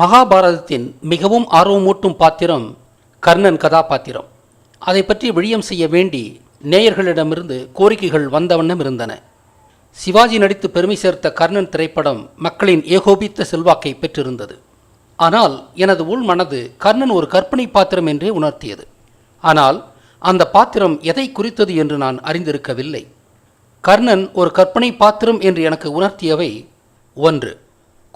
மகாபாரதத்தின் மிகவும் ஆர்வமூட்டும் பாத்திரம் கர்ணன் கதாபாத்திரம். அதை பற்றி விழியம் செய்ய வேண்டி நேயர்களிடமிருந்து கோரிக்கைகள் வந்த வண்ணம் இருந்தன. சிவாஜி நடித்து பெருமை சேர்த்த கர்ணன் திரைப்படம் மக்களின் ஏகோபித்த செல்வாக்கை பெற்றிருந்தது. ஆனால் எனது உள் மனது கர்ணன் ஒரு கற்பனை பாத்திரம் என்றே உணர்த்தியது. ஆனால் அந்த பாத்திரம் எதை குறித்தது என்று நான் அறிந்திருக்கவில்லை. கர்ணன் ஒரு கற்பனை பாத்திரம் என்று எனக்கு உணர்த்தியவை ஒன்று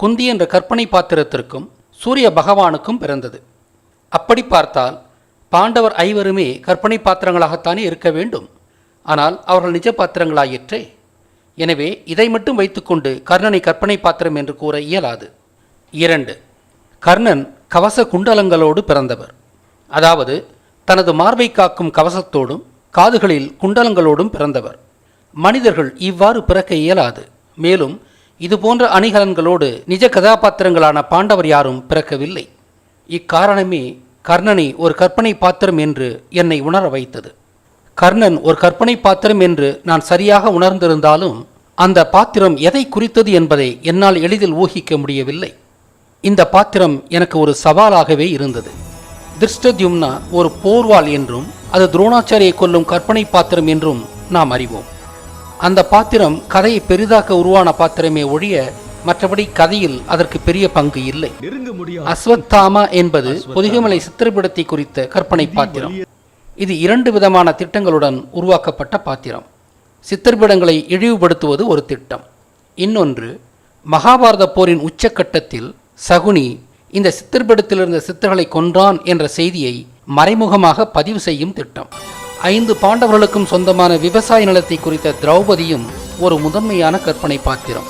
குந்தி என்ற கற்பனை பாத்திரத்திற்கும் சூரிய பகவானுக்கும் பிறந்தது. அப்படி பார்த்தால் பாண்டவர் ஐவருமே கற்பனை பாத்திரங்களாகத்தானே இருக்க வேண்டும். ஆனால் அவர்கள் நிஜ பாத்திரங்களாயிற்றே. எனவே இதை மட்டும் வைத்துக்கொண்டு கர்ணனை கற்பனை பாத்திரம் என்று கூற இயலாது. இரண்டு கர்ணன் கவச குண்டலங்களோடு பிறந்தவர். அதாவது தனது மார்பை காக்கும் கவசத்தோடும் காதுகளில் குண்டலங்களோடும் பிறந்தவர். மனிதர்கள் இவ்வாறு பிறக்க இயலாது. மேலும் இதுபோன்ற அணிகலன்களோடு நிஜ கதாபாத்திரங்களான பாண்டவர் யாரும் பிறக்கவில்லை. இக்காரணமே கர்ணனை ஒரு கற்பனை பாத்திரம் என்று என்னை உணர வைத்தது. கர்ணன் ஒரு கற்பனை பாத்திரம் என்று நான் சரியாக உணர்ந்திருந்தாலும் அந்த பாத்திரம் எதை குறித்தது என்பதை என்னால் எளிதில் ஊகிக்க முடியவில்லை. இந்த பாத்திரம் எனக்கு ஒரு சவாலாகவே இருந்தது. திருஷ்டத்யும்னா ஒரு போர்வாள் என்றும் அது துரோணாச்சாரியை கொல்லும் கற்பனை பாத்திரம் என்றும் நாம் அறிவோம். அந்த பாத்திரம் கதையை பெரிதாக்க உருவான பாத்திரமே ஒழிய மற்றபடி கதையில் அதற்கு பெரிய பங்கு இல்லை. அஸ்வத்தாமா என்பது பொதிகமலை சித்திரப்படத்தை குறித்த கற்பனை பாத்திரம். இது இரண்டு விதமான திட்டங்களுடன் உருவாக்கப்பட்ட பாத்திரம். சித்திரப்படங்களை இழிவுபடுத்துவது ஒரு திட்டம். இன்னொன்று மகாபாரத போரின் உச்சக்கட்டத்தில் சகுனி இந்த சித்திரப்படத்தில் இருந்த சித்தர்களை கொன்றான் என்ற செய்தியை மறைமுகமாக பதிவு செய்யும் திட்டம். ஐந்து பாண்டவர்களுக்கும் சொந்தமான விவசாய நிலத்தை குறித்த திரௌபதியும் ஒரு முதன்மையான கற்பனை பாத்திரம்.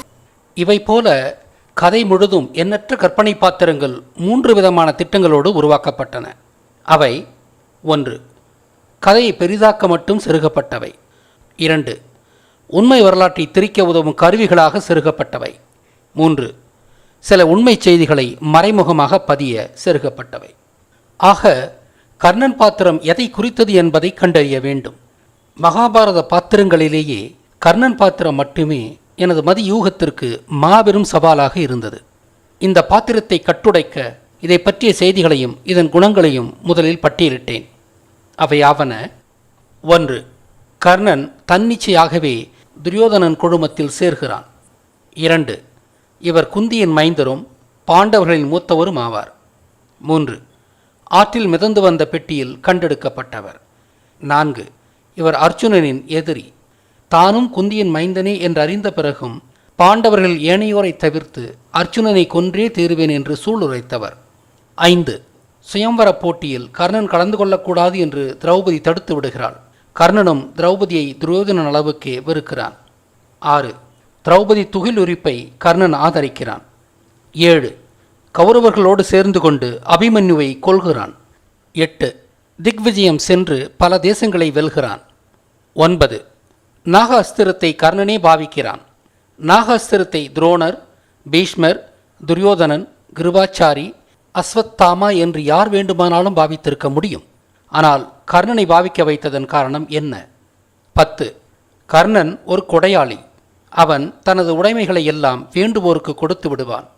இவை போல கதை முழுதும் எண்ணற்ற கற்பனை பாத்திரங்கள் மூன்று விதமான திட்டங்களோடு உருவாக்கப்பட்டன. அவை ஒன்று கதையை பெரிதாக்க மட்டும் செருகப்பட்டவை. இரண்டு உண்மை வரலாற்றை திரிக்க உதவும் கருவிகளாக செருகப்பட்டவை. மூன்று சில உண்மை செய்திகளை மறைமுகமாக பதிய செருகப்பட்டவை. ஆக கர்ணன் பாத்திரம் எதை குறித்தது என்பதை கண்டறிய வேண்டும். மகாபாரத பாத்திரங்களிலேயே கர்ணன் பாத்திரம் மட்டுமே எனது மதியூகத்திற்கு மாபெரும் சவாலாக இருந்தது. இந்த பாத்திரத்தை கட்டுடைக்க இதை பற்றிய செய்திகளையும் இதன் குணங்களையும் முதலில் பட்டியலிட்டேன். அவையாவன ஒன்று கர்ணன் தன்னிச்சையாகவே துரியோதனன் குழுமத்தில் சேர்கிறான். இரண்டு இவர் குந்தியின் மைந்தரும் பாண்டவர்களின் மூத்தவரும் ஆவார். மூன்று ஆற்றில் மிதந்து வந்த பெட்டியில் கண்டெடுக்கப்பட்டவர். நான்கு இவர் அர்ஜுனனின் எதிரி. தானும் குந்தியின் மைந்தனே என்று அறிந்த பிறகும் பாண்டவர்கள் ஏனையோரை தவிர்த்து அர்ஜுனனை கொன்றே தீருவேன் என்று சூளுரைத்தவர். ஐந்து சுயம்வர போட்டியில் கர்ணன் கலந்து கொள்ளக்கூடாது என்று திரௌபதி தடுத்து விடுகிறாள். கர்ணனும் திரௌபதியை துரியோதனன் அளவுக்கே வெறுக்கிறான். ஆறு திரௌபதி துகில் உரிப்பை கர்ணன் ஆதரிக்கிறான். ஏழு கௌரவர்களோடு சேர்ந்து கொண்டு அபிமன்யுவை கொல்கிறான். எட்டு. திக்விஜயம் சென்று பல தேசங்களை வெல்கிறான். ஒன்பது. நாக அஸ்திரத்தை கர்ணனே பாவிக்கிறான். நாக அஸ்திரத்தை துரோணர் பீஷ்மர் துரியோதனன் கிருபாச்சாரி அஸ்வத்தாமா என்று யார் வேண்டுமானாலும் பாவித்திருக்க முடியும். ஆனால் கர்ணனை பாவிக்க வைத்ததன் காரணம் என்ன? பத்து. கர்ணன் ஒரு கொடையாளி. அவன் தனது உடைமைகளை எல்லாம் வேண்டுவோருக்கு கொடுத்து விடுவான்.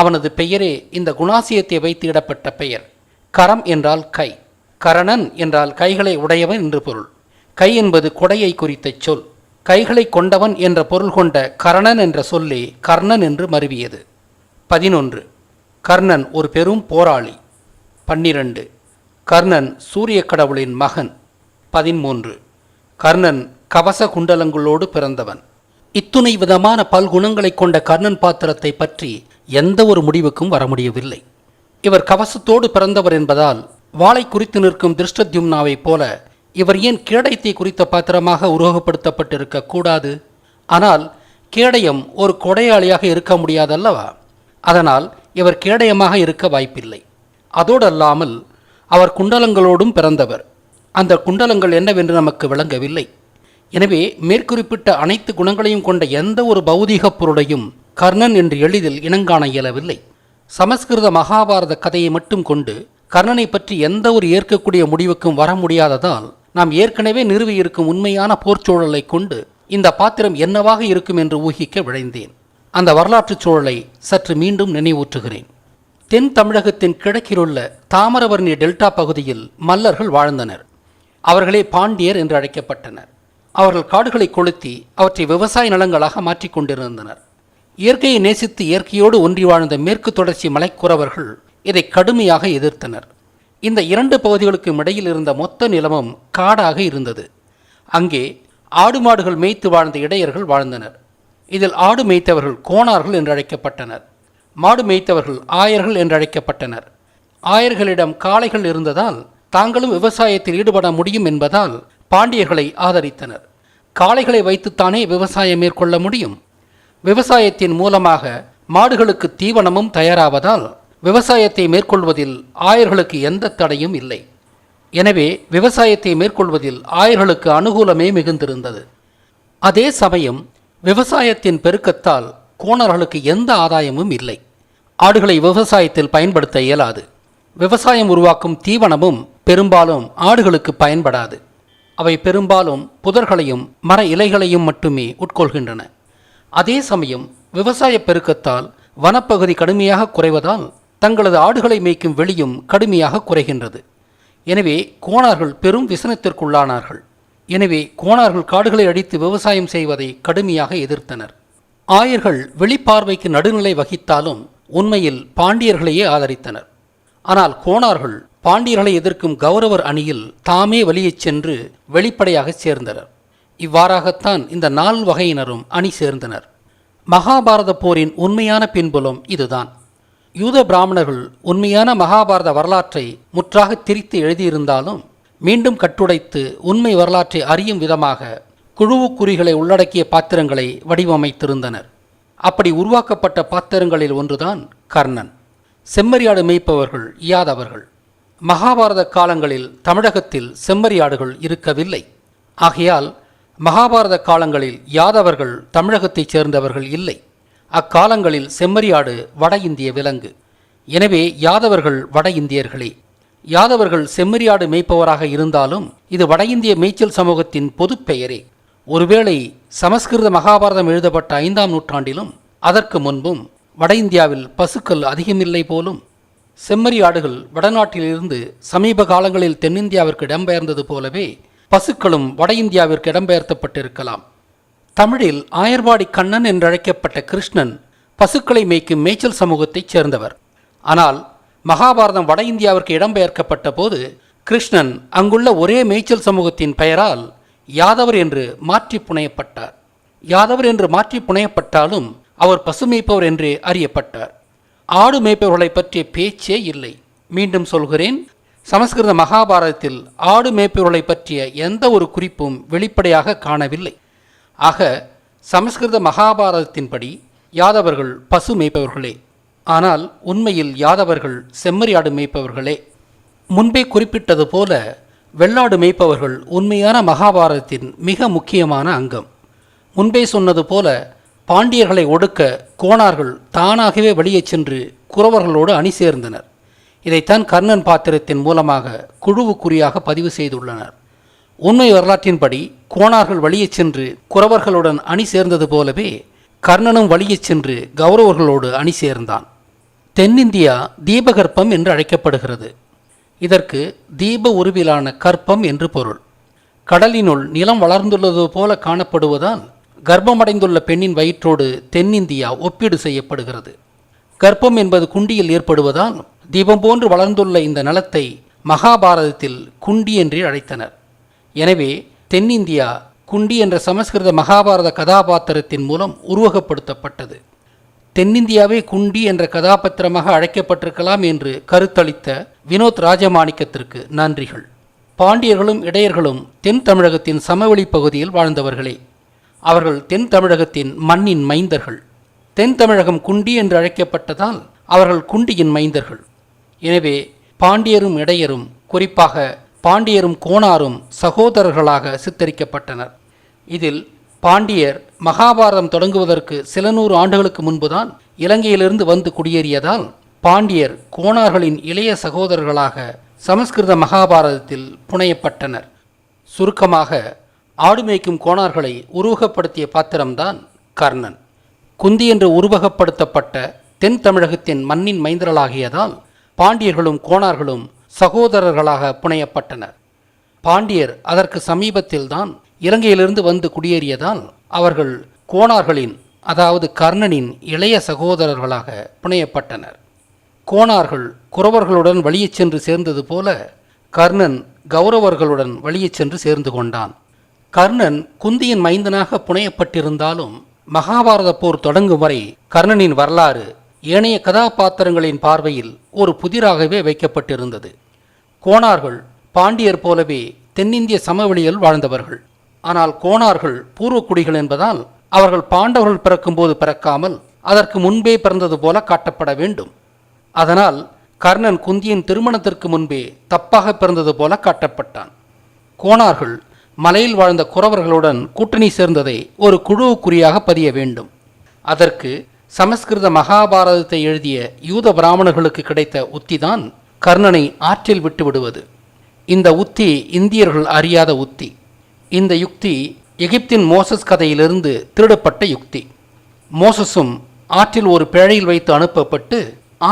அவனது பெயரே இந்த குணாசியத்தை வைத்து இடப்பட்ட பெயர். கரம் என்றால் கை. கரணன் என்றால் கைகளை உடையவன் என்று பொருள். கை என்பது கொடையை குறித்த சொல். கைகளை கொண்டவன் என்ற பொருள் கொண்ட கரணன் என்ற சொல்லே கர்ணன் என்று மருவியது. பதினொன்று. கர்ணன் ஒரு பெரும் போராளி. பன்னிரண்டு. கர்ணன் சூரிய கடவுளின் மகன். பதிமூன்று. கர்ணன் கவச குண்டலங்களோடு பிறந்தவன். இத்துணை விதமான பல்குணங்களைக் கொண்ட கர்ணன் பாத்திரத்தை பற்றி எந்த ஒரு முடிவுக்கும் வர முடியவில்லை இவர் கவசத்தோடு பிறந்தவர் என்பதால் வாளை குறித்து நிற்கும் திருஷ்டத்யும்னாவைப் போல இவர் ஏன் கேடயத்தை குறித்த பாத்திரமாக உருவகப்படுத்தப்பட்டிருக்க கூடாது? ஆனால் கேடயம் ஒரு கொடையாளியாக இருக்க முடியாதல்லவா? அதனால் இவர் கேடயமாக இருக்க வாய்ப்பில்லை. அதோடல்லாமல் அவர் குண்டலங்களோடும் பிறந்தவர். அந்த குண்டலங்கள் என்னவென்று நமக்கு விளங்கவில்லை. எனவே மேற்குறிப்பிட்ட அனைத்து குணங்களையும் கொண்ட எந்த ஒரு பௌதீகப் பொருளையும் கர்ணன் என்று எளிதில் இனங்காண இயலவில்லை. சமஸ்கிருத மகாபாரத கதையை மட்டும் கொண்டு கர்ணனை பற்றி எந்த ஒரு ஏற்கக்கூடிய முடிவுக்கும் வர முடியாததால் நாம் ஏற்கனவே நிறுவியிருக்கும் உண்மையான போர்ச்சூழலை கொண்டு இந்த பாத்திரம் என்னவாக இருக்கும் என்று ஊகிக்க விழைந்தேன். அந்த வரலாற்றுச் சூழலை சற்று மீண்டும் நினைவூற்றுகிறேன் தென் தமிழகத்தின் கிழக்கிலுள்ள தாமரவர்ணி டெல்டா பகுதியில் மல்லர்கள் வாழ்ந்தனர். அவர்களே பாண்டியர் என்று அழைக்கப்பட்டனர். அவர்கள் காடுகளை கொளுத்தி அவற்றை விவசாய நிலங்களாக மாற்றிக் கொண்டிருந்தனர். இயற்கையை நேசித்து இயற்கையோடு ஒன்றி வாழ்ந்த மேற்கு தொடர்ச்சி மலைக்குறவர்கள் இதை கடுமையாக எதிர்த்தனர். இந்த இரண்டு பகுதிகளுக்கும் இடையில் இருந்த மொத்த நிலமும் காடாக இருந்தது. அங்கே ஆடு மாடுகள் மேய்த்து வாழ்ந்த இடையர்கள் வாழ்ந்தனர். இதில் ஆடு மேய்த்தவர்கள் கோணார்கள் என்று அழைக்கப்பட்டனர். மாடு மேய்த்தவர்கள் ஆயர்கள் என்று அழைக்கப்பட்டனர். ஆயர்களிடம் காளைகள் இருந்ததால் தாங்களும் விவசாயத்தில் ஈடுபட முடியும் என்பதால் பாண்டியர்களை ஆதரித்தனர். காளைகளை வைத்துத்தானே விவசாயம் மேற்கொள்ள முடியும்? விவசாயத்தின் மூலமாக மாடுகளுக்கு தீவனமும் தயாராவதால் விவசாயத்தை மேற்கொள்வதில் ஆயர்களுக்கு எந்த தடையும் இல்லை. எனவே விவசாயத்தை மேற்கொள்வதில் ஆயர்களுக்கு அனுகூலமே மிகுந்திருந்தது. அதே சமயம் விவசாயத்தின் பெருக்கத்தால் கோணர்களுக்கு எந்த ஆதாயமும் இல்லை. ஆடுகளை விவசாயத்தில் பயன்படுத்த இயலாது. விவசாயம் உருவாக்கும் தீவனமும் பெரும்பாலும் ஆடுகளுக்கு பயன்படாது. அவை பெரும்பாலும் புதர்களையும் மர இலைகளையும் மட்டுமே உட்கொள்கின்றன. அதே சமயம் விவசாய பெருக்கத்தால் வனப்பகுதி கடுமையாக குறைவதால் தங்களது ஆடுகளை மேய்க்கும் வெளியும் கடுமையாக குறைகின்றது. எனவே கோணார்கள் பெரும் விசனத்திற்குள்ளானார்கள். எனவே கோணார்கள் காடுகளை அழித்து விவசாயம் செய்வதை கடுமையாக எதிர்த்தனர். ஆயர்கள் வெளிப்பார்வைக்கு நடுநிலை வகித்தாலும் உண்மையில் பாண்டியர்களையே ஆதரித்தனர். ஆனால் கோணார்கள் பாண்டியர்களை எதிர்க்கும் கௌரவர் அணியில் தாமே வெளியே சென்று வெளிப்படையாக சேர்ந்தனர். இவ்வாறாகத்தான் இந்த நால் வகையினரும் அணி சேர்ந்தனர். மகாபாரத போரின் உண்மையான பின்புலம் இதுதான். யூத பிராமணர்கள் உண்மையான மகாபாரத வரலாற்றை முற்றாக திரித்து எழுதியிருந்தாலும் மீண்டும் கட்டுடைத்து உண்மை வரலாற்றை அறியும் விதமாக குழுவுக்குறிகளை உள்ளடக்கிய பாத்திரங்களை வடிவமைத்திருந்தனர். அப்படி உருவாக்கப்பட்ட பாத்திரங்களில் ஒன்றுதான் கர்ணன். செம்மறியாடு மேய்ப்பவர்கள் யாதவர்கள் மகாபாரத காலங்களில் தமிழகத்தில் செம்மறியாடுகள் இருக்கவில்லை. ஆகையால் மகாபாரத காலங்களில் யாதவர்கள் தமிழகத்தைச் சேர்ந்தவர்கள் இல்லை. அக்காலங்களில் செம்மறியாடு வட இந்திய விலங்கு. எனவே யாதவர்கள் வட இந்தியர்களே. யாதவர்கள் செம்மறியாடு மேய்ப்பவராக இருந்தாலும் இது வட இந்திய மேய்ச்சல் சமூகத்தின் பொதுப்பெயரே ஒருவேளை சமஸ்கிருத மகாபாரதம் எழுதப்பட்ட ஐந்தாம் நூற்றாண்டிலும் அதற்கு முன்பும் வட இந்தியாவில் பசுக்கள் அதிகமில்லை போலும் செம்மறி ஆடுகள் வடநாட்டிலிருந்து சமீப காலங்களில் தென்னிந்தியாவிற்கு இடம்பெயர்ந்தது போலவே பசுக்களும் வட இந்தியாவிற்கு இடம்பெயர்த்தப்பட்டிருக்கலாம். தமிழில் ஆயர்வாடி கண்ணன் என்றழைக்கப்பட்ட கிருஷ்ணன் பசுக்களை மேய்க்கும் மேய்ச்சல் சமூகத்தைச் சேர்ந்தவர். ஆனால் மகாபாரதம் வட இந்தியாவிற்கு இடம்பெயர்க்கப்பட்ட போது கிருஷ்ணன் அங்குள்ள ஒரே மேய்ச்சல் சமூகத்தின் பெயரால் யாதவர் என்று மாற்றி புனையப்பட்டார் யாதவர் என்று மாற்றி புனையப்பட்டாலும் அவர் பசு மேய்ப்பவர் என்று அறியப்பட்டார். ஆடு மேய்ப்பவர்களை பற்றிய பேச்சே இல்லை. மீண்டும் சொல்கிறேன் சமஸ்கிருத மகாபாரதத்தில் ஆடு மேய்ப்பவர்களை பற்றிய எந்த ஒரு குறிப்பும் வெளிப்படையாக காணவில்லை. ஆக சமஸ்கிருத மகாபாரதத்தின்படி யாதவர்கள் பசு மேய்ப்பவர்களே. ஆனால் உண்மையில் யாதவர்கள் செம்மறியாடு மேய்ப்பவர்களே. முன்பே குறிப்பிட்டது போல வெள்ளாடு மேய்ப்பவர்கள் உண்மையான மகாபாரதத்தின் மிக முக்கியமான அங்கம். முன்பே சொன்னது போல பாண்டியர்களை ஒடுக்க கோணார்கள் தானாகவே வெளியே சென்று குறவர்களோடு அணி சேர்ந்தனர். இதைத்தான் கர்ணன் பாத்திரத்தின் மூலமாக குழுவுக்குறியாக பதிவு செய்துள்ளனர். உண்மை வரலாற்றின்படி கோணார்கள் வழியே சென்று குறவர்களுடன் அணி சேர்ந்தது போலவே கர்ணனும் வழியே சென்று கௌரவர்களோடு அணி சேர்ந்தான். தென்னிந்தியா தீபகற்பம் என்று அழைக்கப்படுகிறது. இதற்கு தீப உருவிலான கற்பம் என்று பொருள். கடலினுள் நிலம் வளர்ந்துள்ளது போல காணப்படுவதால் கர்ப்பமடைந்துள்ள பெண்ணின் வயிற்றோடு தென்னிந்தியா ஒப்பீடு செய்யப்படுகிறது. கர்ப்பம் என்பது குண்டியில் ஏற்படுவதால் தீபம் போன்று வளர்ந்துள்ள இந்த நிலத்தை மகாபாரதத்தில் குண்டி என்றே அழைத்தனர். எனவே தென்னிந்தியா குண்டி என்ற சமஸ்கிருத மகாபாரத கதாபாத்திரத்தின் மூலம் உருவகப்படுத்தப்பட்டது. தென்னிந்தியாவே குண்டி என்ற கதாபாத்திரமாக அழைக்கப்பட்டிருக்கலாம் என்று கருத்தளித்த வினோத் ராஜமாணிக்கத்திற்கு நன்றிகள். பாண்டியர்களும் இடையர்களும் தென் தமிழகத்தின் சமவெளி பகுதியில் வாழ்ந்தவர்களே. அவர்கள் தென் தமிழகத்தின் மண்ணின் மைந்தர்கள். தென் தமிழகம் குண்டி என்று அழைக்கப்பட்டதால் அவர்கள் குண்டியின் மைந்தர்கள். எனவே பாண்டியரும் இடையரும் குறிப்பாக பாண்டியரும் கோணாரும் சகோதரர்களாக சித்தரிக்கப்பட்டனர். இதில் பாண்டியர் மகாபாரதம் தொடங்குவதற்கு சில நூறு ஆண்டுகளுக்கு முன்புதான் இலங்கையிலிருந்து வந்து குடியேறியதால் பாண்டியர் கோணார்களின் இளைய சகோதரர்களாக சமஸ்கிருத மகாபாரதத்தில் புனையப்பட்டனர். சுருக்கமாக ஆடு மேய்க்கும் கோணார்களை உருவகப்படுத்திய பாத்திரம்தான் கர்ணன். குந்தி என்று உருவகப்படுத்தப்பட்ட தென் தமிழகத்தின் மண்ணின் மைந்தர்களாகியதால் பாண்டியர்களும் கோணார்களும் சகோதரர்களாக புனையப்பட்டனர். பாண்டியர் அதற்கு சமீபத்தில்தான் இலங்கையிலிருந்து வந்து குடியேறியதால் அவர்கள் கோணார்களின் அதாவது கர்ணனின் இளைய சகோதரர்களாக புனையப்பட்டனர். கோணார்கள் குறவர்களுடன் வழியே சென்று சேர்ந்தது போல கர்ணன் கௌரவர்களுடன் வழியே சென்று சேர்ந்து கொண்டான். கர்ணன் குந்தியின் மைந்தனாக புனையப்பட்டிருந்தாலும் மகாபாரத போர் தொடங்கும் வரை கர்ணனின் வரலாறு ஏனைய கதாபாத்திரங்களின் பார்வையில் ஒரு புதிராகவே வைக்கப்பட்டிருந்தது. கோணார்கள் பாண்டியர் போலவே தென்னிந்திய சமவெளியில் வாழ்ந்தவர்கள். ஆனால் கோணார்கள் பூர்வக்குடிகள் என்பதால் அவர்கள் பாண்டவர்கள் பிறக்கும்போது பிறக்காமல் அதற்கு முன்பே பிறந்தது போல காட்டப்பட வேண்டும். அதனால் கர்ணன் குந்தியின் திருமணத்திற்கு முன்பே தப்பாக பிறந்தது போல காட்டப்பட்டான். கோணார்கள் மலையில் வாழ்ந்த குறவர்களுடன் கூட்டணி சேர்ந்ததை ஒரு குழுவுக்குறியாக பதிய வேண்டும். அதற்கு சமஸ்கிருத மகாபாரதத்தை எழுதிய யூத பிராமணர்களுக்கு கிடைத்த உத்திதான் கர்ணனை ஆற்றில் விட்டு விடுவது. இந்த உத்தி இந்தியர்கள் அறியாத உத்தி. இந்த யுக்தி எகிப்தின் மோசஸ் கதையிலிருந்து திருடப்பட்ட யுக்தி. மோசஸும் ஆற்றில் ஒரு பேழையில் வைத்து அனுப்பப்பட்டு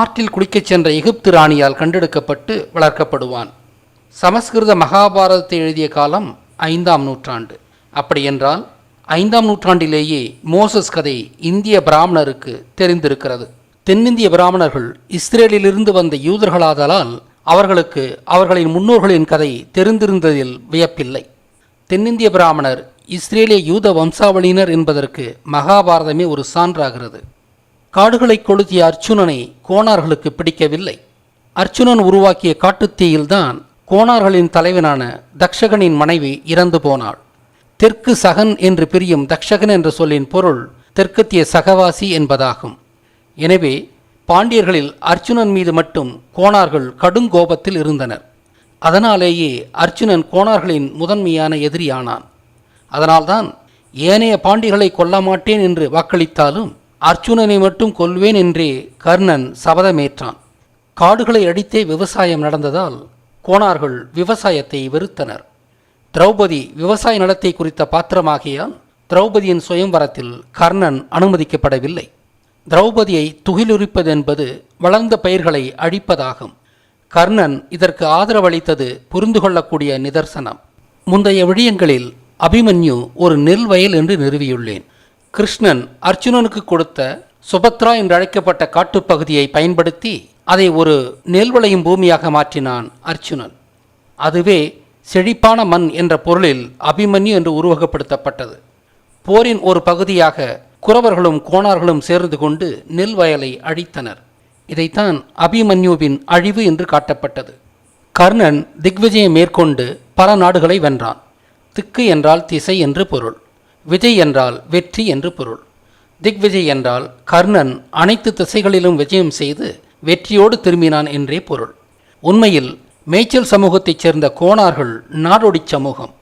ஆற்றில் குளிக்கச் சென்ற எகிப்து ராணியால் கண்டெடுக்கப்பட்டு வளர்க்கப்படுவான். சமஸ்கிருத மகாபாரதத்தை எழுதிய காலம் ஐந்தாம் நூற்றாண்டு. அப்படியென்றால் ஐந்தாம் நூற்றாண்டிலேயே மோசஸ் கதை இந்திய பிராமணருக்கு தெரிந்திருக்கிறது. தென்னிந்திய பிராமணர்கள் இஸ்ரேலிலிருந்து வந்த யூதர்களாதலால் அவர்களுக்கு அவர்களின் முன்னோர்களின் கதை தெரிந்திருந்ததில் வியப்பில்லை. தென்னிந்திய பிராமணர் இஸ்ரேலிய யூத வம்சாவளியினர் என்பதற்கு மகாபாரதமே ஒரு சான்றாகிறது. காடுகளை கொளுத்திய அர்ச்சுனனை கோணார்களுக்கு பிடிக்கவில்லை. அர்ச்சுனன் உருவாக்கிய காட்டுத்தீயில்தான் கோணார்களின் தலைவனான தக்ஷகனின் மனைவி இறந்து போனாள். தெற்கு சகன் என்று பிரியும் தக்ஷகன் என்ற சொல்லின் பொருள் தெற்கத்திய சகவாசி என்பதாகும். எனவே பாண்டியர்களில் அர்ச்சுனன் மீது மட்டும் கோணார்கள் கடுங்கோபத்தில் இருந்தனர். அதனாலேயே அர்ச்சுனன் கோணார்களின் முதன்மையான எதிரியானான். அதனால்தான் ஏனைய பாண்டியர்களை கொல்ல மாட்டேன் என்று வாக்களித்தாலும் அர்ச்சுனனை மட்டும் கொல்வேன் என்றே கர்ணன் சபதமேற்றான். காடுகளை அடித்தே விவசாயம் நடந்ததால் கோணார்கள் விவசாயத்தை வெறுத்தனர். திரௌபதி விவசாய நலத்தை குறித்த பாத்திரமாகியால் திரௌபதியின் சுயம்வரத்தில் கர்ணன் அனுமதிக்கப்படவில்லை. திரௌபதியை துகிலுரிப்பது என்பது வளர்ந்த பயிர்களை அழிப்பதாகும். கர்ணன் இதற்கு ஆதரவளித்தது புரிந்து கொள்ளக்கூடிய நிதர்சனம். முந்தைய விடயங்களில் அபிமன்யு ஒரு நெல் வயல் என்று நிறுவியுள்ளேன். கிருஷ்ணன் அர்ஜுனனுக்கு கொடுத்த சுபத்ரா என்று அழைக்கப்பட்ட காட்டுப்பகுதியை பயன்படுத்தி அதை ஒரு நெல் விளையும் பூமியாக மாற்றினான் அர்ச்சுனன் அதுவே செழிப்பான மண் என்ற பொருளில் அபிமன்யு என்று உருவகப்படுத்தப்பட்டது. போரின் ஒரு பகுதியாக குறவர்களும் கோணார்களும் சேர்ந்து கொண்டு நெல் வயலை அழித்தனர். இதைத்தான் அபிமன்யுவின் அழிவு என்று காட்டப்பட்டது. கர்ணன் திக்விஜயம் மேற்கொண்டு பல நாடுகளை வென்றான். திக்கு என்றால் திசை என்று பொருள் விஜய் என்றால் வெற்றி என்று பொருள். திக்விஜய் என்றால் கர்ணன் அனைத்து திசைகளிலும் விஜயம் செய்து வெற்றியோடு திரும்பினான் என்றே பொருள். உண்மையில் மேய்ச்சல் சமூகத்தைச் சேர்ந்த கோணார்கள் நாடோடி சமூகம்.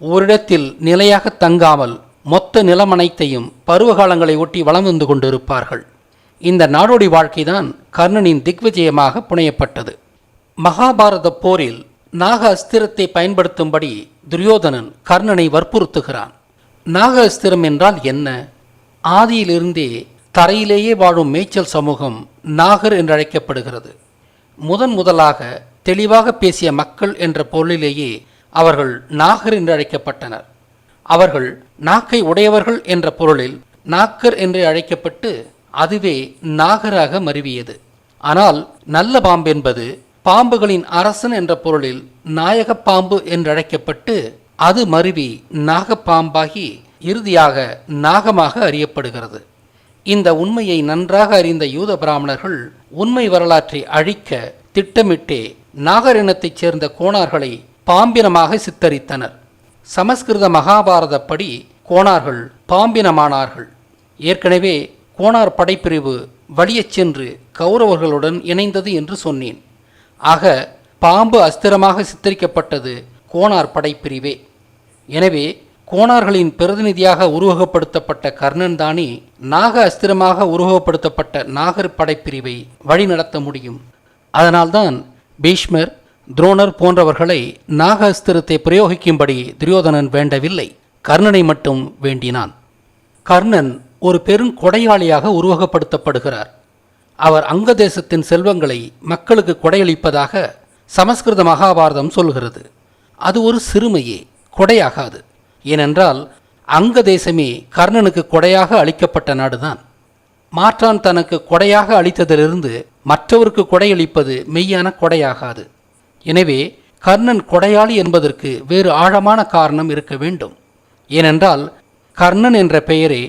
ஓரிடத்தில் நிலையாக தங்காமல் மொத்த நிலமனைத்தையும் பருவகாலங்களை ஒட்டி வளம் வந்து கொண்டிருப்பார்கள். இந்த நாடோடி வாழ்க்கைதான் கர்ணனின் திக்விஜயமாக புனையப்பட்டது. மகாபாரத போரில் நாக அஸ்திரத்தை பயன்படுத்தும்படி துரியோதனன் கர்ணனை வற்புறுத்துகிறான். நாக அஸ்திரம் என்றால் என்ன? ஆதியிலிருந்தே தரையிலேயே வாழும் மேய்ச்சல் சமூகம் நாகர் என்று அழைக்கப்படுகிறது முதன் முதலாக தெளிவாக பேசிய மக்கள் என்ற பொருளிலேயே அவர்கள் நாகர் என்று அழைக்கப்பட்டனர் அவர்கள் நாக்கை உடையவர்கள் என்ற பொருளில் நாக்கர் என்று அழைக்கப்பட்டு அதுவே நாகராக மருவியது. ஆனால் நல்ல பாம்பு என்பது பாம்புகளின் அரசன் என்ற பொருளில் நாயகப் பாம்பு என்று அழைக்கப்பட்டு அது மருவி நாகப்பாம்பாகி இறுதியாக நாகமாக அறியப்படுகிறது. இந்த உண்மையை நன்றாக அறிந்த யூத பிராமணர்கள் உண்மை வரலாற்றை அழிக்க திட்டமிட்டே நாகர் இனத்தைச் சேர்ந்த கோணார்களை பாம்பினமாக சித்தரித்தனர். சமஸ்கிருத மகாபாரதப்படி கோணார்கள் பாம்பினமானார்கள். ஏற்கனவே கோணார் படைப்பிரிவு வழியச் சென்று கௌரவர்களுடன் இணைந்தது என்று சொன்னேன். ஆக பாம்பு அஸ்திரமாக சித்தரிக்கப்பட்டது கோணார் படைப்பிரிவே. எனவே கோணார்களின் பிரதிநிதியாக உருவகப்படுத்தப்பட்ட கர்ணன் தானே நாக அஸ்திரமாக உருவகப்படுத்தப்பட்ட நாகர் படைப்பிரிவை வழிநடத்த முடியும். அதனால்தான் பீஷ்மர் துரோணர் போன்றவர்களை நாக அஸ்திரத்தை பிரயோகிக்கும்படி துரியோதனன் வேண்டவில்லை. கர்ணனை மட்டும் வேண்டினான். கர்ணன் ஒரு பெரும் கொடையாளியாக உருவகப்படுத்தப்படுகிறார். அவர் அங்க தேசத்தின் செல்வங்களை மக்களுக்கு கொடையளிப்பதாக சமஸ்கிருத மகாபாரதம் சொல்கிறது. அது ஒரு சிறுமையே கொடையாகாது. ஏனென்றால் அங்க தேசமே கர்ணனுக்கு கொடையாக அளிக்கப்பட்ட நாடுதான். மாற்றான் தனக்கு கொடையாக அளித்ததிலிருந்து மற்றவருக்கு கொடையளிப்பது மெய்யான கொடையாகாது. எனவே கர்ணன் கொடையாளி என்பதற்கு வேறு ஆழமான காரணம் இருக்க வேண்டும். ஏனென்றால் கர்ணன் என்ற பெயரே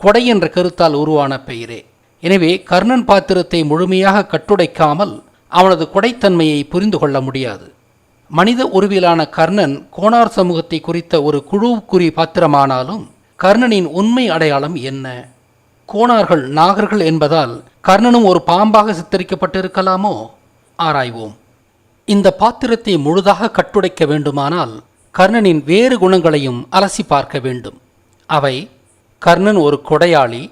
கொடை என்ற கருத்தால் உருவான பெயரே. எனவே கர்ணன் பாத்திரத்தை முழுமையாக கட்டுடைக்காமல் அவனது கொடைத்தன்மையை புரிந்து கொள்ள முடியாது. மனித உருவிலான கர்ணன் கோணார் சமூகத்தை குறித்த ஒரு குழுவுக்குறி பாத்திரமானாலும் கர்ணனின் உண்மை அடையாளம் என்ன? கோணார்கள் நாகர்கள் என்பதால் கர்ணனும் ஒரு பாம்பாக சித்தரிக்கப்பட்டிருக்கலாமோ? ஆராய்வோம். இந்த பாத்திரத்தை முழுதாக கட்டுடைக்க வேண்டுமானால் கர்ணனின் வேறு குணங்களையும் அலசி பார்க்க வேண்டும். அவை கர்ணன் ஒரு கொடையாளி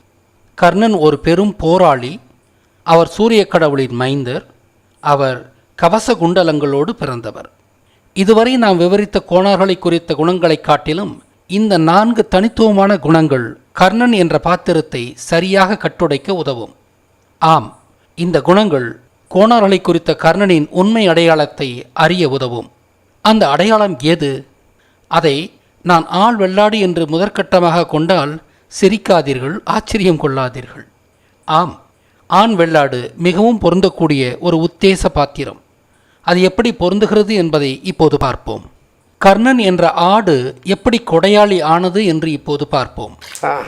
கர்ணன் ஒரு பெரும் போராளி அவர் சூரிய கடவுளின் மைந்தர் அவர் கவச குண்டலங்களோடு பிறந்தவர். இதுவரை நாம் விவரித்த கோணார்களை குறித்த குணங்களைக் காட்டிலும் இந்த நான்கு தனித்துவமான குணங்கள் கர்ணன் என்ற பாத்திரத்தை சரியாக கட்டுடைக்க உதவும். ஆம் இந்த குணங்கள் கோணார்களை குறித்த கர்ணனின் உண்மை அடையாளத்தை அறிய உதவும். அந்த அடையாளம் எது அதை நான் ஆள் வெள்ளாடு என்று முதற்கட்டமாக கொண்டால் சிரிக்காதீர்கள் ஆச்சரியம் கொள்ளாதீர்கள். ஆம் ஆண் வெள்ளாடு மிகவும் பொருந்தக்கூடிய ஒரு உத்தேச பாத்திரம். அது எப்படி பொருந்துகிறது என்பதை இப்போது பார்ப்போம். கர்ணன் என்ற ஆடு எப்படி கொடையாளி ஆனது என்று இப்போது பார்ப்போம்.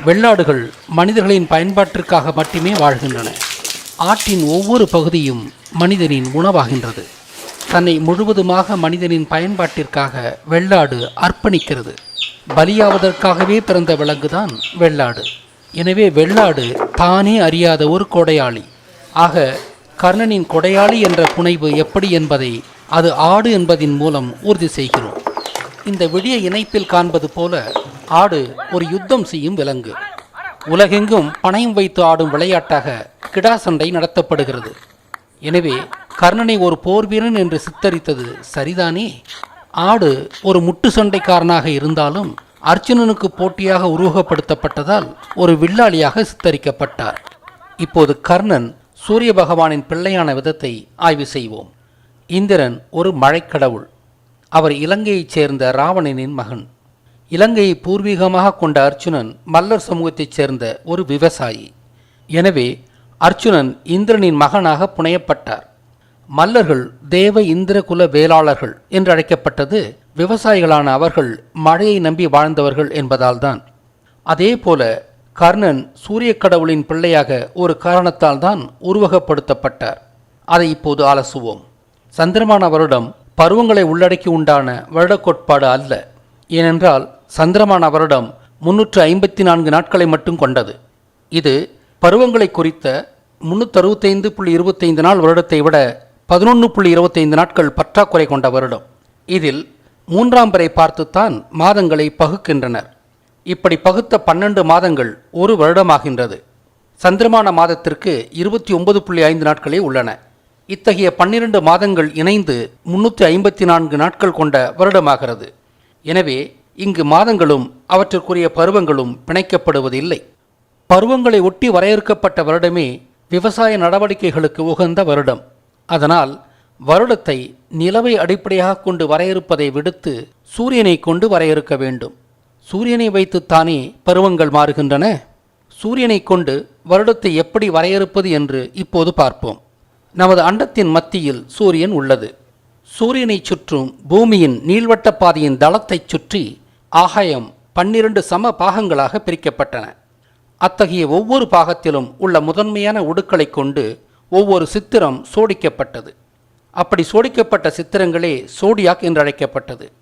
வெள்ளாடுகள் மனிதர்களின் பயன்பாட்டிற்காக மட்டுமே வாழ்கின்றன. ஆட்டின் ஒவ்வொரு பகுதியும் மனிதனின் உணவாகின்றது. தன்னை முழுவதுமாக மனிதனின் பயன்பாட்டிற்காக வெள்ளாடு அர்ப்பணிக்கிறது. பலியாவதற்காகவே பிறந்த விலங்குதான் வெள்ளாடு. எனவே வெள்ளாடு தானே அறியாத ஒரு கொடையாளி. ஆக கர்ணனின் கொடையாளி என்ற புனைவு எப்படி என்பதை அது ஆடு என்பதின் மூலம் உறுதி செய்கிறோம். இந்த விடிய இணைப்பில் காண்பது போல ஆடு ஒரு யுத்தம் செய்யும் விலங்கு. உலகெங்கும் பணயம் வைத்து ஆடும் விளையாட்டாக கிடா சண்டை நடத்தப்படுகிறது. எனவே கர்ணனை ஒரு போர் வீரன் என்று சித்தரித்தது சரிதானே? ஆடு ஒரு முட்டு சண்டைக்காரனாக இருந்தாலும் அர்ஜுனனுக்கு போட்டியாக உருவகப்படுத்தப்பட்டதால் ஒரு வில்லாளியாக சித்தரிக்கப்பட்டார். இப்போது கர்ணன் சூரிய பகவானின் பிள்ளையான விதத்தை ஆய்வு செய்வோம். இந்திரன் ஒரு மழைக்கடவுள். அவர் இலங்கையைச் சேர்ந்த ராவணனின் மகன். இலங்கையை பூர்வீகமாக கொண்ட அர்ஜுனன் மல்லர் சமூகத்தைச் சேர்ந்த ஒரு விவசாயி. எனவே அர்ஜுனன் இந்திரனின் மகனாக புனையப்பட்டார். மல்லர்கள் தேவ இந்திரகுல வேளாளர்கள் என்று அழைக்கப்பட்டது விவசாயிகளான அவர்கள் மழையை நம்பி வாழ்ந்தவர்கள் என்பதால்தான். அதே போல கர்ணன் சூரிய கடவுளின் பிள்ளையாக ஒரு காரணத்தால் தான் உருவகப்படுத்தப்பட்டார். அதை இப்போது அலசுவோம் சந்திரமான வருடம் பருவங்களை உள்ளடக்கி உண்டான வருடக் கோட்பாடு அல்ல. ஏனென்றால் சந்திரமான வருடம் முன்னூற்று ஐம்பத்தி நான்கு நாட்களை மட்டும் கொண்டது. இது பருவங்களை குறித்த முன்னூற்றறுபத்தைந்து புள்ளி இருபத்தைந்து நாள் வருடத்தை விட பதினொன்று புள்ளி இருபத்தைந்து நாட்கள் பற்றாக்குறை கொண்ட வருடம். இதில் மூன்றாம் பிறை பார்த்துத்தான் மாதங்களை பகுக்கின்றனர். இப்படி பகுத்த பன்னெண்டு மாதங்கள் ஒரு வருடமாகின்றது. சந்திரமான மாதத்திற்கு இருபத்தி ஒன்பது புள்ளி ஐந்து நாட்களே உள்ளன. இத்தகைய பன்னிரண்டு மாதங்கள் இணைந்து முன்னூற்றி ஐம்பத்தி நான்கு நாட்கள் கொண்ட வருடமாகிறது. எனவே இங்கு மாதங்களும் அவற்றிற்குரிய பருவங்களும் பிணைக்கப்படுவதில்லை. பருவங்களை ஒட்டி வரையறுக்கப்பட்ட வருடமே விவசாய நடவடிக்கைகளுக்கு உகந்த வருடம். அதனால் வருடத்தை நிலவை அடிப்படையாக கொண்டு வரையறுப்பதை விடுத்து சூரியனை கொண்டு வரையறுக்க வேண்டும். சூரியனை வைத்துத்தானே பருவங்கள் மாறுகின்றன. சூரியனை கொண்டு வருடத்தை எப்படி வரையறுப்பது என்று இப்போது பார்ப்போம். நமது அண்டத்தின் மத்தியில் சூரியன் உள்ளது. சூரியனைச் சுற்றும் பூமியின் நீள்வட்ட பாதையின் தளத்தைச் சுற்றி ஆகாயம் பன்னிரண்டு சம பாகங்களாக பிரிக்கப்பட்டன. அத்தகைய ஒவ்வொரு பாகத்திலும் உள்ள முதன்மையான உடுக்களைக் கொண்டு ஒவ்வொரு சித்திரம் சோடிக்கப்பட்டது. அப்படி சோடிக்கப்பட்ட சித்திரங்களே சோடியாக் என்று அழைக்கப்பட்டது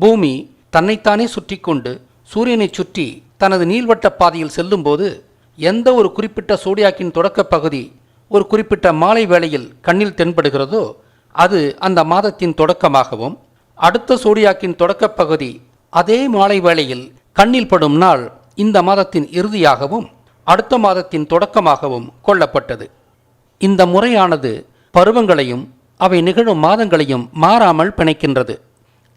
பூமி தன்னைத்தானே சுற்றி கொண்டு சூரியனைச் சுற்றி தனது நீள்வட்ட பாதையில் செல்லும்போது எந்த ஒரு குறிப்பிட்ட சூடியாக்கின் தொடக்கப் பகுதி ஒரு குறிப்பிட்ட மாலை வேளையில் கண்ணில் தென்படுகிறதோ அது அந்த மாதத்தின் தொடக்கமாகவும் அடுத்த சூடியாக்கின் தொடக்கப் பகுதி அதே மாலை வேளையில் கண்ணில் படும் நாள் இந்த மாதத்தின் இறுதியாகவும் அடுத்த மாதத்தின் தொடக்கமாகவும் கொள்ளப்பட்டது. இந்த முறையானது பருவங்களையும் அவை நிகழும் மாதங்களையும் மாறாமல் பிணைக்கின்றது.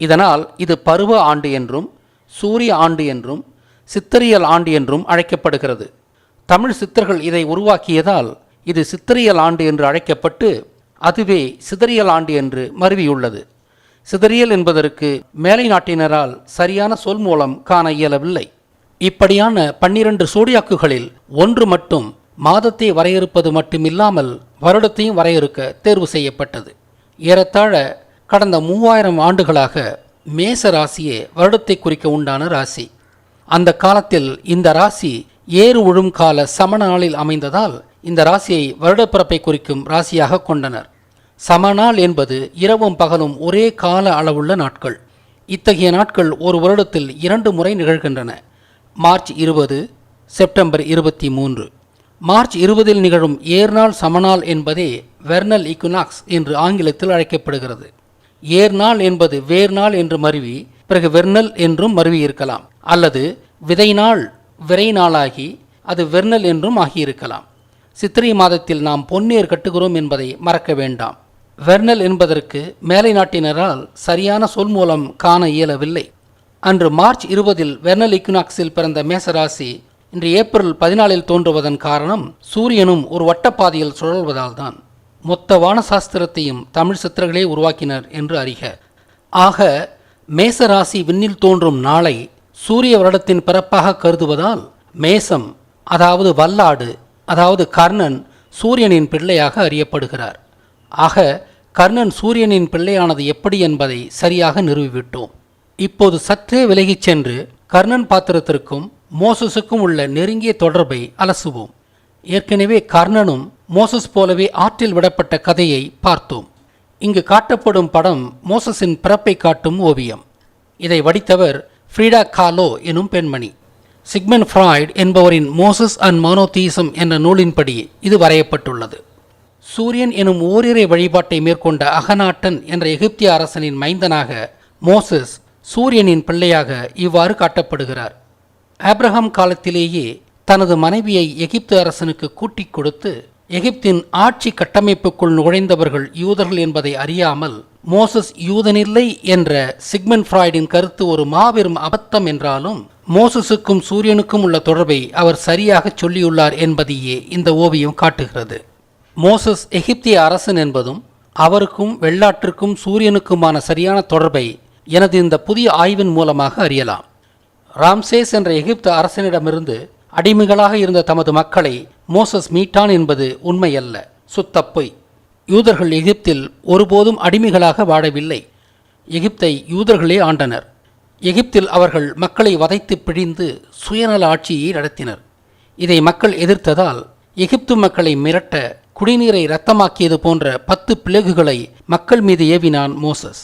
இதனால் இது பருவ ஆண்டு என்றும் சூரிய ஆண்டு என்றும் சித்தரியல் ஆண்டு என்றும் அழைக்கப்படுகிறது. தமிழ் சித்தர்கள் இதை உருவாக்கியதால் இது சித்தரியல் ஆண்டு என்று அழைக்கப்பட்டு அதுவே சிதறியல் ஆண்டு என்று மருவியுள்ளது. சிதறியல் என்பதற்கு மேலை நாட்டினரால் சரியான சொல் மூலம் காண இயலவில்லை. இப்படியான பன்னிரண்டு சோடியாக்குகளில் ஒன்று மட்டும் மாதத்தை வரையறுப்பது மட்டுமில்லாமல் வருடத்தையும் வரையறுக்க தேர்வு செய்யப்பட்டது. ஏறத்தாழ கடந்த மூவாயிரம் ஆண்டுகளாக மேச ராசியே வருடத்தை குறிக்க உண்டான ராசி. அந்த காலத்தில் இந்த ராசி ஏறு உழும் கால சமநாளில் அமைந்ததால் இந்த ராசியை வருடப்பிறப்பை குறிக்கும் ராசியாக கொண்டனர். சமநாள் என்பது இரவும் பகலும் ஒரே கால அளவுள்ள நாட்கள். இத்தகைய நாட்கள் ஒரு வருடத்தில் இரண்டு முறை நிகழ்கின்றன. மார்ச் இருபது செப்டம்பர் இருபத்தி மூன்று. மார்ச் இருபதில் நிகழும் ஏர்நாள் சமநாள் என்பதே வெர்னல் இக்குனாக்ஸ் என்று ஆங்கிலத்தில் அழைக்கப்படுகிறது. ஏர்நாள் என்பது வேர்நாள் என்று மருவி பிறகு வெர்னல் என்றும் மருவி இருக்கலாம். அல்லது விதை நாள் விரை நாளாகி அது வெர்னல் என்றும் ஆகியிருக்கலாம். சித்திரை மாதத்தில் நாம் பொன்னேர் கட்டுகிறோம் என்பதை மறக்க வேண்டாம். வெர்னல் என்பதற்கு மேலை நாட்டினரால் சரியான சொல் மூலம் காண இயலவில்லை. அன்று மார்ச் இருபதில் வெர்னல் இக்குனாக்ஸில் பிறந்த மேசராசி இன்று ஏப்ரல் பதினாலில் தோன்றுவதன் காரணம் சூரியனும் ஒரு வட்டப்பாதையில் சுழல்வதால் தான் மொத்த வானசாஸ்திரத்தையும் தமிழ் சித்தர்களே உருவாக்கினர் என்று அறிக. ஆக மேசராசி விண்ணில் தோன்றும் நாளை சூரிய வருடத்தின் பிறப்பாக கருதுவதால் மேசம் அதாவது வல்லாடு அதாவது கர்ணன் சூரியனின் பிள்ளையாக அறியப்படுகிறார். ஆக கர்ணன் சூரியனின் பிள்ளையானது எப்படி என்பதை சரியாக நிறுவிவிட்டோம். இப்போது சற்றே விலகிச் சென்று கர்ணன் பாத்திரத்திற்கும் மோசஸுக்கும் உள்ள நெருங்கிய தொடர்பை அலசுவோம். ஏற்கனவே கர்ணனும் மோசஸ் போலவே ஆற்றில் விடப்பட்ட கதையை பார்த்தோம். இங்கு காட்டப்படும் படம் மோசஸின் பிறப்பை காட்டும் ஓவியம். இதை வடித்தவர் ஃப்ரீடா காலோ எனும் பெண்மணி. சிக்மன் ஃப்ராய்ட் என்பவரின் மோசஸ் அண்ட் மோனோதீசம் என்ற நூலின்படி இது வரையப்பட்டுள்ளது. சூரியன் எனும் ஓரிரை வழிபாட்டை மேற்கொண்ட அகநாட்டன் என்ற எகிப்திய அரசனின் மைந்தனாக மோசஸ் சூரியனின் பிள்ளையாக இவ்வாறு காட்டப்படுகிறார். ஆப்ரஹாம் காலத்திலேயே தனது மனைவியை எகிப்து அரசனுக்கு கூட்டிக் கொடுத்து எகிப்தின் ஆட்சி கட்டமைப்புக்குள் நுழைந்தவர்கள் யூதர்கள் என்பதை அறியாமல் மோசஸ் யூதனில்லை என்ற சிக்மன் ஃப்ராய்டின் கருத்து ஒரு மாபெரும் அபத்தம் என்றாலும் மோசஸுக்கும் சூரியனுக்கும் உள்ள தொடர்பை அவர் சரியாக சொல்லியுள்ளார் என்பதையே இந்த ஓவியம் காட்டுகிறது. மோசஸ் எகிப்திய அரசன் என்பதும் அவருக்கும் வெள்ளாற்றுக்கும் சூரியனுக்குமான சரியான தொடர்பை எனது இந்த புதிய ஆய்வின் மூலமாக அறியலாம். ராம்சேஸ் என்ற எகிப்து அரசனிடமிருந்து அடிமைகளாக இருந்த தமது மக்களை மோசஸ் மீட்டான் என்பது உண்மையல்ல. சுத்தப்பொய் யூதர்கள் எகிப்தில் ஒருபோதும் அடிமைகளாக வாழவில்லை. எகிப்தை யூதர்களே ஆண்டனர். எகிப்தில் அவர்கள் மக்களை வதைத்து பிழிந்து சுயநல ஆட்சியை நடத்தினர். இதை மக்கள் எதிர்த்ததால் எகிப்து மக்களை மிரட்ட குடிநீரை இரத்தமாக்கியது போன்ற பத்து பிளகுகளை மக்கள் மீது ஏவினான் மோசஸ்.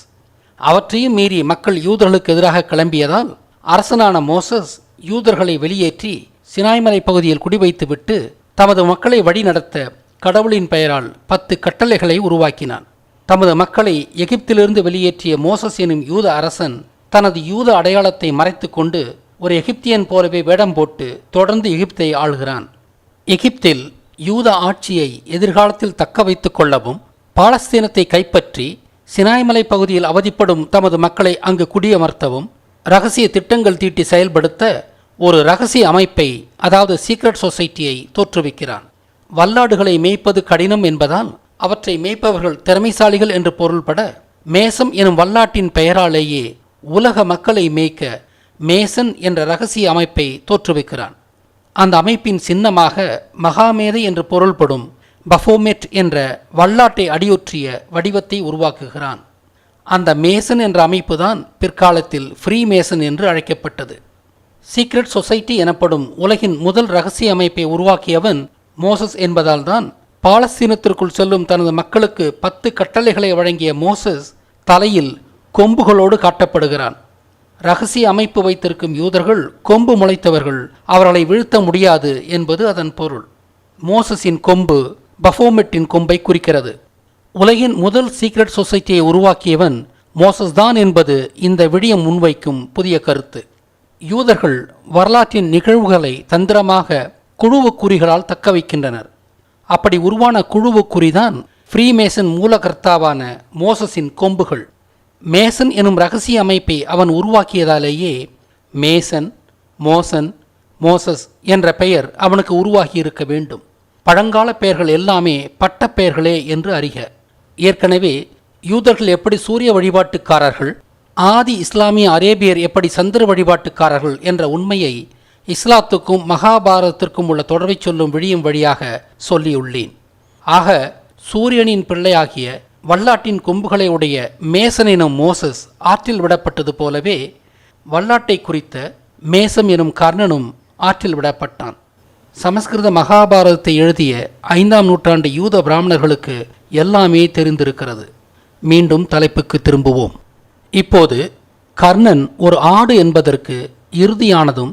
அவற்றையும் மீறி மக்கள் யூதர்களுக்கு எதிராக கிளம்பியதால் அரசனான மோசஸ் யூதர்களை வெளியேற்றி சினாய்மலை பகுதியில் குடிவைத்துவிட்டு தமது மக்களை வழிநடத்த கடவுளின் பெயரால் பத்து கட்டளைகளை உருவாக்கினான். தமது மக்களை எகிப்திலிருந்து வெளியேற்றிய மோசஸ் எனும் யூத அரசன் தனது யூத அடையாளத்தை மறைத்துக்கொண்டு ஒரு எகிப்தியன் போலவே வேடம் போட்டு தொடர்ந்து எகிப்தை ஆளுகிறான். எகிப்தில் யூத ஆட்சியை எதிர்காலத்தில் தக்க வைத்துக் கொள்ளவும் பாலஸ்தீனத்தை கைப்பற்றி சினாய்மலை பகுதியில் அவதிப்படும் தமது மக்களை அங்கு குடியமர்த்தவும் ரகசிய திட்டங்கள் தீட்டி செயல்படுத்த ஒரு ரகசிய அமைப்பை அதாவது சீக்ரெட் சொசைட்டியை தோற்றுவிக்கிறான். வல்லாடுகளை மேய்ப்பது கடினம் என்பதால் அவற்றை மேய்ப்பவர்கள் திறமைசாலிகள் என்று பொருள்பட மேசம் எனும் வல்லாட்டின் பெயராலேயே உலக மக்களை மேய்க்க மேசன் என்ற ரகசிய அமைப்பை தோற்றுவிக்கிறான். அந்த அமைப்பின் சின்னமாக மகாமேதை என்று பொருள்படும் பஃபோமெட் என்ற வல்லாட்டை அடியொற்றிய வடிவத்தை உருவாக்குகிறான். அந்த மேசன் என்ற அமைப்புதான் பிற்காலத்தில் ஃப்ரீ மேசன் என்று அழைக்கப்பட்டது. சீக்ரெட் சொசைட்டி எனப்படும் உலகின் முதல் ரகசிய அமைப்பை உருவாக்கியவன் மோசஸ் என்பதால்தான் பாலஸ்தீனத்திற்குள் செல்லும் தனது மக்களுக்கு பத்து கட்டளைகளை வழங்கிய மோசஸ் தலையில் கொம்புகளோடு காட்டப்படுகிறான். ரகசிய அமைப்பு வைத்திருக்கும் யூதர்கள் கொம்பு முளைத்தவர்கள் அவர்களை வீழ்த்த முடியாது என்பது அதன் பொருள். மோசஸின் கொம்பு பஃபோமெட்டின் கொம்பை குறிக்கிறது. உலகின் முதல் சீக்ரெட் சொசைட்டியை உருவாக்கியவன் மோசஸ் தான் என்பது இந்த விடியம் முன்வைக்கும் புதிய கருத்து. யூதர்கள் வரலாற்றின் நிகழ்வுகளை தந்திரமாக குழுவுக்குறிகளால் தக்க வைக்கின்றனர் அப்படி உருவான குழுவுக்குறிதான் ஃப்ரீமேசன் மூலகர்த்தாவான மோசஸின் கொம்புகள். மேசன் எனும் ரகசிய அமைப்பை அவன் உருவாக்கியதாலேயே மேசன் மோசன் மோசஸ் என்ற பெயர் அவனுக்கு உருவாகி இருக்க வேண்டும். பழங்கால பெயர்கள் எல்லாமே பட்டப்பெயர்களே என்று அறிக. ஏற்கனவே யூதர்கள் எப்படி சூரிய வழிபாட்டுக்காரர்கள் ஆதி இஸ்லாமிய அரேபியர் எப்படி சந்திர வழிபாட்டுக்காரர்கள் என்ற உண்மையை இஸ்லாத்துக்கும் மகாபாரதத்திற்கும் உள்ள தொடர்பை சொல்லும் விழியும் வழியாக சொல்லியுள்ளேன். ஆக சூரியனின் பிள்ளையாகிய வல்லாட்டின் கொம்புகளை உடைய மேசன் எனும் மோசஸ் ஆற்றில் விடப்பட்டது போலவே வல்லாட்டை குறித்த மேசம் எனும் கர்ணனும் ஆற்றில் விடப்பட்டான். சமஸ்கிருத மகாபாரதத்தை எழுதிய ஐந்தாம் நூற்றாண்டு யூத பிராமணர்களுக்கு எல்லாமே தெரிந்திருக்கிறது. மீண்டும் தலைப்புக்கு திரும்புவோம். இப்போது கர்ணன் ஒரு ஆடு என்பதற்கு இறுதியானதும்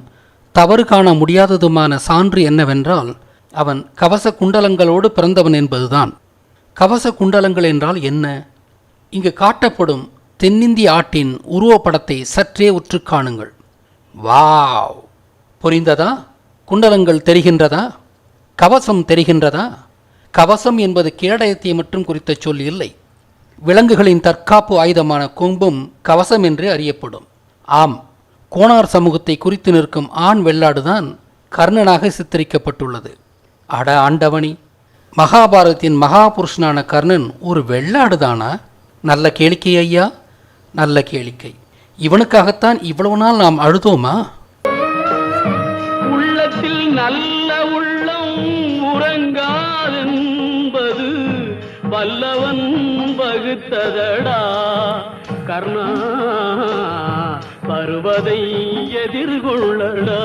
தவறு காண முடியாததுமான சான்று என்னவென்றால் அவன் கவச குண்டலங்களோடு பிறந்தவன் என்பதுதான். கவச குண்டலங்கள் என்றால் என்ன? இங்கு காட்டப்படும் தென்னிந்திய ஆட்டின் உருவப்படத்தை சற்றே உற்று காணுங்கள். வாவ்! புரிந்ததா? குண்டலங்கள் தெரிகின்றதா? கவசம் தெரிகின்றதா? கவசம் என்பது கேடயத்தை மட்டும் குறித்த சொல் இல்லை. விலங்குகளின் தற்காப்பு ஆயுதமான கொம்பும் கவசம் என்று அறியப்படும். ஆம் கோணார் சமூகத்தை குறித்து நிற்கும் ஆண் வெள்ளாடுதான் கர்ணனாக சித்தரிக்கப்பட்டுள்ளது. அட ஆண்டவனி மகாபாரதத்தின் மகாபுருஷனான கர்ணன் ஒரு வெள்ளாடுதானா? நல்ல கேளிக்கை ஐயா நல்ல கேளிக்கை. இவனுக்காகத்தான் இவ்வளவு நாள் நாம் அழுதோமா? உள்ளத்தில் நல்ல உள்ளம் உறங்காதென்பது வல்லவன் வகுத்ததடா கர்ணா பருவதை எதிர்கொள்ளடா.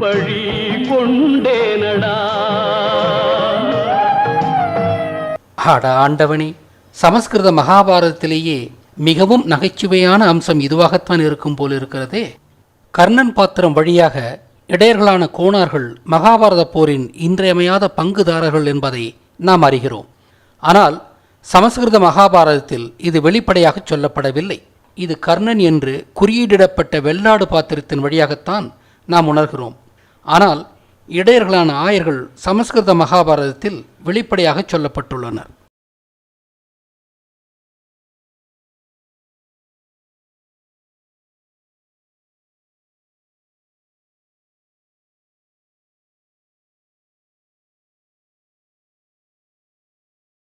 பழி கொண்டேனடா. அட ஆண்டவனே சமஸ்கிருத மகாபாரதத்திலேயே மிகவும் நகைச்சுவையான அம்சம் இதுவாகத்தான் இருக்கும் போல் இருக்கிறதே. கர்ணன் பாத்திரம் வழியாக இடையர்களான கோணார்கள் மகாபாரத போரின் இன்றியமையாத பங்குதாரர்கள் என்பதை நாம் அறிகிறோம். ஆனால் சமஸ்கிருத மகாபாரதத்தில் இது வெளிப்படையாக சொல்லப்படவில்லை. இது கர்ணன் என்று குறியீடிடப்பட்ட வெள்ளாடு பாத்திரத்தின் வழியாகத்தான் நாம் உணர்கிறோம். ஆனால் இடையர்களான ஆயர்கள் சமஸ்கிருத மகாபாரதத்தில் வெளிப்படையாக சொல்லப்பட்டுள்ளனர்.